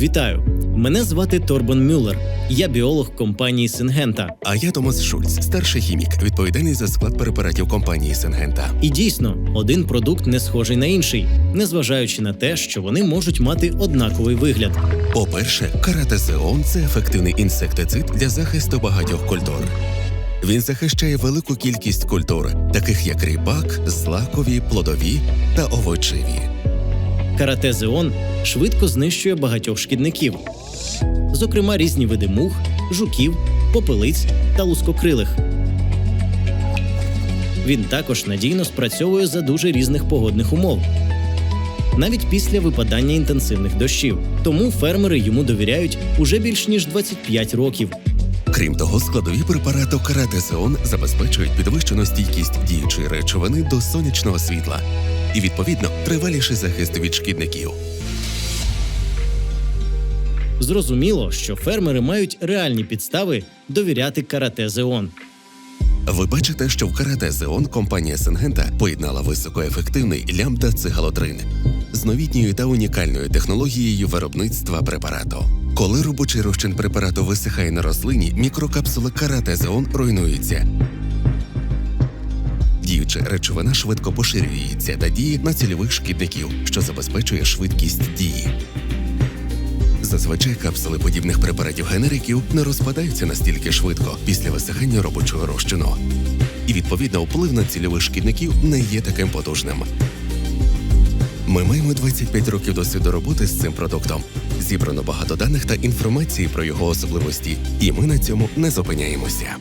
Вітаю! Мене звати Торбон Мюллер. Я біолог компанії Сингента. А я Томас Шульц, старший хімік, відповідальний за склад препаратів компанії Сингента. І дійсно, один продукт не схожий на інший, незважаючи на те, що вони можуть мати однаковий вигляд. По-перше, каратезеон це ефективний інсектицид для захисту багатьох культур. Він захищає велику кількість культур, таких як ріпак, злакові, плодові та овочеві. Каратезеон швидко знищує багатьох шкідників, зокрема різні види мух, жуків, попелиць та лускокрилих. Він також надійно спрацьовує за дуже різних погодних умов. Навіть після випадання інтенсивних дощів. Тому фермери йому довіряють уже більш ніж 25 років. Крім того, складові препарату каратезеон забезпечують підвищену стійкість діючої речовини до сонячного світла і, відповідно, триваліший захист від шкідників. Зрозуміло, що фермери мають реальні підстави довіряти каратезеон. Ви бачите, що в каратезеон компанія Сингента поєднала високоефективний лямбда-цигалотрин з новітньою та унікальною технологією виробництва препарату. Коли робочий розчин препарату висихає на рослині, мікрокапсули каратезеон руйнуються. Діюча речовина швидко поширюється та діє на цільових шкідників, що забезпечує швидкість дії. Зазвичай капсули подібних препаратів генериків не розпадаються настільки швидко після висихання робочого розчину. І відповідно вплив на цільових шкідників не є таким потужним. Ми маємо 25 років досвіду роботи з цим продуктом. Зібрано багато даних та інформації про його особливості, і ми на цьому не зупиняємося.